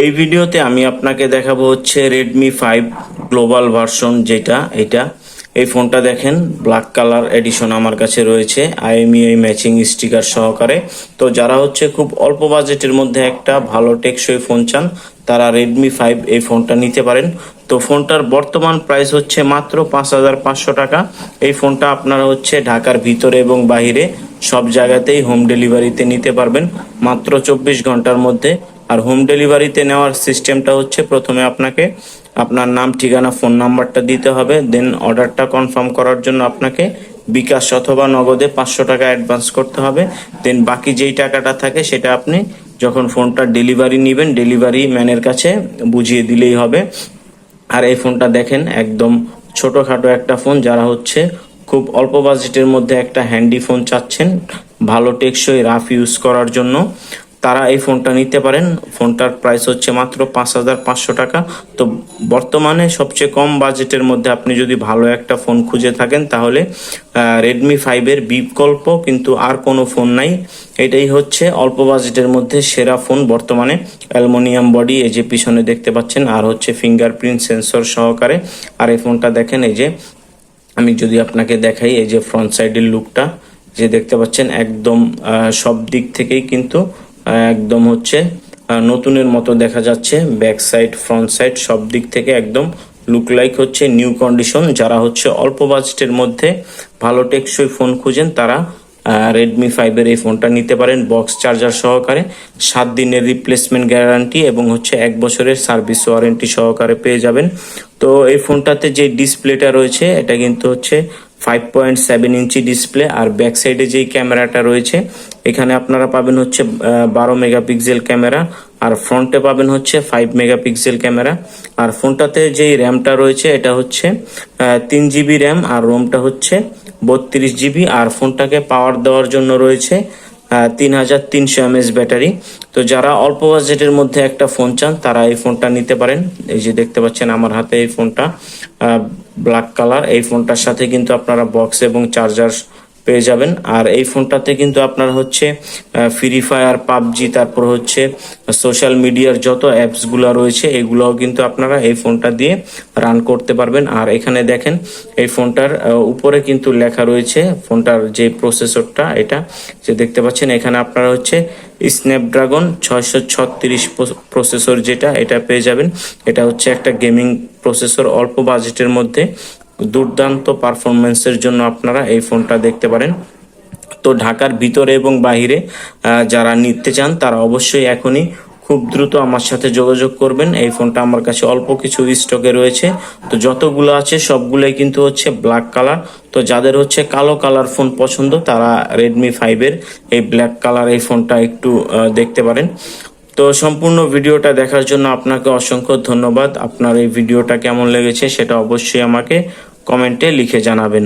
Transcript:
এই ভিডিওতে আমি আপনাকে দেখাবো হচ্ছে রেডমি ফাইভ গ্লোবাল ভার্সন যেটা, এটা। এই ফোনটা দেখেন ব্ল্যাক কালার এডিশন আমার কাছে রয়েছে আইএমইআই ম্যাচিং স্টিকার সহকারে। তো যারা হচ্ছে খুব অল্প বাজেটের মধ্যে একটা ভালো টেকসই ফোন চান, তারা রেডমি ফাইভ এই ফোনটা নিতে পারেন। তো ফোনটার বর্তমান প্রাইস হচ্ছে মাত্র পাঁচ হাজার পাঁচশো টাকা। এই ফোনটা আপনারা হচ্ছে ঢাকার ভিতরে এবং বাহিরে সব জায়গাতেই হোম ডেলিভারিতে নিতে পারবেন। মাত্র চব্বিশ ঘণ্টার মধ্যে আর হোম ডেলিভারিতে নেওয়ার সিস্টেমটা হচ্ছে প্রথমে আপনাকে আপনার নাম, ঠিকানা ফোন নাম্বারটা দিতে হবে দেন অর্ডারটা কনফার্ম করার জন্য আপনাকে বিকাশ অথবা নগদে পাঁচশো টাকা অ্যাডভান্স করতে হবে। দেন বাকি যেই টাকাটা থাকে সেটা আপনি যখন ফোনটা ডেলিভারি নেবেন ডেলিভারি ম্যানের কাছে বুঝিয়ে দিলেই হবে। আর এই ফোনটা দেখেন একদম ছোটখাটো একটা ফোন যারা হচ্ছে খুব অল্প বাজেটের মধ্যে একটা হ্যান্ডি ফোন চাচ্ছেন, ভালো টেকসই রাফ ইউজ করার জন্য। তারা এই ফোনটা নিতে পারেন। ফোনটার প্রাইস হচ্ছে মাত্র পাঁচ হাজার পাঁচশো টাকা। তো বর্তমানে সবচেয়ে কম বাজেটের মধ্যে আপনি যদি ভালো একটা ফোন খুঁজে থাকেন, তাহলে রেডমি ফাইভের বিকল্প কিন্তু আর কোনো ফোন নাই। এটাই হচ্ছে অল্প বাজেটের মধ্যে সেরা ফোন বর্তমানে। অ্যালমোনিয়াম বডি, এই যে পিছনে দেখতে পাচ্ছেন, আর হচ্ছে ফিঙ্গারপ্রিন্ট সেন্সর সহকারে। আর এই ফোনটা দেখেন, এই যে, আমি যদি আপনাকে দেখাই, এই যে ফ্রন্ট সাইডের লুকটা যে দেখতে পাচ্ছেন, একদম সব দিক থেকেই কিন্তু একদম হচ্ছে নতুনের মতো দেখা যাচ্ছে ব্যাক সাইড ফ্রন্ট সাইড সব দিক থেকে একদম লুক লাইক হচ্ছে নিউ কন্ডিশন যারা হচ্ছে অল্প বাজেটের মধ্যে ভালো টেকসই ফোন খুঁজেন, তারা রেডমি ফাইভের এই ফোনটা নিতে পারেন বক্স চার্জার সহকারে। সাত দিনের রিপ্লেসমেন্ট গ্যারান্টি এবং হচ্ছে এক বছরের সার্ভিস ওয়ারেন্টি সহকারে পেয়ে যাবেন। তো এই ফোনটাতে যে ডিসপ্লেটা রয়েছে, এটা কিন্তু হচ্ছে five point seven inch display আর ব্যাক সাইডে যেই ক্যামেরাটা রয়েছে, এখানে আপনারা পাবেন হচ্ছে বারো মেগাপিক্সেল ক্যামেরা আর ফ্রন্টে পাবেন হচ্ছে ফাইভ মেগাপিক্সেল ক্যামেরা আর ফোনটাতে যেই র্যামটা রয়েছে, এটা হচ্ছে তিন জিবি র্যাম আর রোমটা হচ্ছে বত্রিশ জিবি আর ফোনটাকে পাওয়ার দেওয়ার জন্য রয়েছে তিন হাজার তিনশো এমএস ব্যাটারি। তো যারা অল্প বাজেটের মধ্যে একটা ফোন চান, তারা এই ফোনটা নিতে পারেন। এই যে দেখতে পাচ্ছেন আমার হাতে এই ফোনটা ব্ল্যাক কালার এই ফোনটার সাথে কিন্তু আপনারা বক্স এবং চার্জার পেয়ে যাবেন। আর এই ফোনটাতে কিন্তু আপনার হচ্ছে ফ্রি ফায়ার পাবজি, তারপর হচ্ছে সোশ্যাল মিডিয়ার যত অ্যাপসগুলো রয়েছে, এগুলোও কিন্তু আপনারা এই ফোনটা দিয়ে রান করতে পারবেন। আর এখানে দেখেন, এই ফোনটার উপরে কিন্তু লেখা রয়েছে, ফোনটার যে প্রসেসরটা এটা যে দেখতে পাচ্ছেন, এখানে আপনারা হচ্ছে স্ন্যাপড্রাগন ছয়শো ছত্রিশ প্রসেসর যেটা, এটা পেয়ে যাবেন। এটা হচ্ছে একটা গেমিং প্রসেসর অল্প বাজেটের মধ্যে। দুর্দান্ত পারফরমেন্সের জন্য আপনারা এই ফোনটা দেখতে পারেন। তো ঢাকার ভিতরে এবং বাহিরে যারা নিতে চান, তারা অবশ্যই এখনই খুব দ্রুত আমার সাথে যোগাযোগ করবেন। এই ফোনটা আমার কাছে অল্প কিছু স্টকে রয়েছে। তো যতগুলো আছে, সবগুলোই কিন্তু হচ্ছে ব্ল্যাক কালার তো যাদের হচ্ছে কালো কালার ফোন পছন্দ, তারা রেডমি ফাইভের এই ব্ল্যাক কালার এই ফোনটা একটু দেখতে পারেন। তো সম্পূর্ণ ভিডিওটা দেখার জন্য আপনাকে অসংখ্য ধন্যবাদ। আপনার এই ভিডিওটা কেমন লেগেছে, সেটা অবশ্যই আমাকে কমেন্টে লিখে জানাবেন।